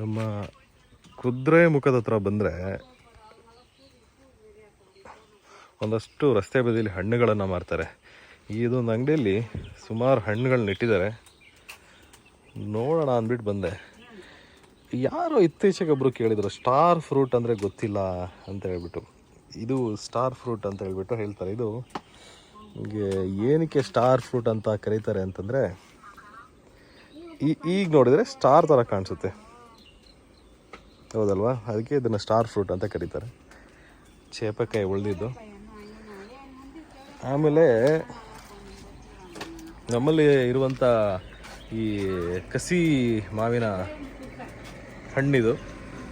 ನಮ್ಮ ಕುದುರೆ ಮುಖದ ಹತ್ರ ಬಂದರೆ ಒಂದಷ್ಟು ರಸ್ತೆ ಬದಿಯಲ್ಲಿ ಹಣ್ಣುಗಳನ್ನು ಮಾರ್ತಾರೆ. ಇದೊಂದು ಅಂಗಡಿಯಲ್ಲಿ ಸುಮಾರು ಹಣ್ಣುಗಳನ್ನ ಇಟ್ಟಿದ್ದಾರೆ ನೋಡೋಣ ಅಂದ್ಬಿಟ್ಟು ಬಂದೆ. ಯಾರೋ ಇತ್ತೀಚೆಗೆ ಒಬ್ಬರು ಕೇಳಿದರು ಸ್ಟಾರ್ ಫ್ರೂಟ್ ಅಂದರೆ ಗೊತ್ತಿಲ್ಲ ಅಂತ ಹೇಳ್ಬಿಟ್ಟು. ಇದು ಸ್ಟಾರ್ ಫ್ರೂಟ್ ಅಂತ ಹೇಳ್ಬಿಟ್ಟು ಹೇಳ್ತಾರೆ. ಇದು ನಿಮಗೆ ಏನಕ್ಕೆ ಸ್ಟಾರ್ ಫ್ರೂಟ್ ಅಂತ ಕರೀತಾರೆ ಅಂತಂದರೆ ಈಗ ನೋಡಿದರೆ ಸ್ಟಾರ್ ಥರ ಕಾಣಿಸುತ್ತೆ. ಹೌದಲ್ವಾ? ಅದಕ್ಕೆ ಇದನ್ನು ಸ್ಟಾರ್ ಫ್ರೂಟ್ ಅಂತ ಕರೀತಾರೆ. ಚೇಪಕಾಯಿ ಉಳಿದಿದ್ದು. ಆಮೇಲೆ ನಮ್ಮಲ್ಲಿ ಇರುವಂಥ ಈ ಕಸಿ ಮಾವಿನ ಹಣ್ಣಿದು.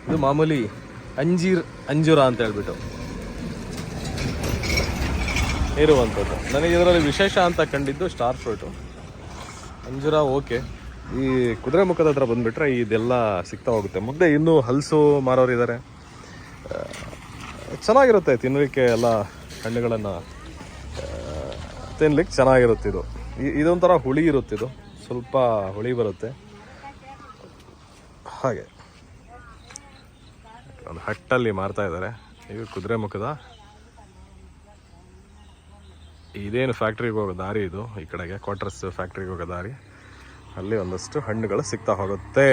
ಇದು ಮಾಮೂಲಿ ಅಂಜೀರ್, ಅಂಜೂರ ಅಂತ ಹೇಳ್ಬಿಟ್ಟು ಇರುವಂಥದ್ದು ನನಗೆ ಇದರಲ್ಲಿ ವಿಶೇಷ ಅಂತ ಕಂಡಿದ್ದು ಸ್ಟಾರ್ ಫ್ರೂಟು ಅಂಜೂರ, ಓಕೆ. ಈ ಕುದುರೆ ಮುಖದ ಹತ್ರ ಬಂದುಬಿಟ್ರೆ ಇದೆಲ್ಲ ಸಿಗ್ತಾ ಹೋಗುತ್ತೆ. ಮುಂದೆ ಇನ್ನೂ ಹಲಸು ಮಾರೋರು ಇದ್ದಾರೆ ಚೆನ್ನಾಗಿರುತ್ತೆ ತಿನ್ನಲಿಕ್ಕೆ ಎಲ್ಲ ಹಣ್ಣುಗಳನ್ನು. ತಿನ್ಲಿಕ್ಕೆ ಚೆನ್ನಾಗಿರುತ್ತೆ ಇದು. ಇದೊಂಥರ ಹುಳಿ ಇರುತ್ತೆ ಇದು. ಸ್ವಲ್ಪ ಹುಳಿ ಬರುತ್ತೆ. ಹಾಗೆ. ಒಂದು ಹಟ್ಟಲ್ಲಿ ಮಾರ್ತಾ ಇದ್ದಾರೆ ಇದು ಕುದುರೆ ಮುಖದ. ಇದೇನು ಫ್ಯಾಕ್ಟ್ರಿಗೆ ಹೋಗೋ ದಾರಿ ಇದು ಈ ಕಡೆಗೆ? ಕ್ವಾರ್ಟರ್ಸ್ ಫ್ಯಾಕ್ಟ್ರಿಗೆ ಹೋಗೋ ದಾರಿ. ಅಲ್ಲಿ ಒಂದಷ್ಟು ಹಣ್ಣುಗಳು ಸಿಗ್ತಾ ಹೋಗುತ್ತೆ.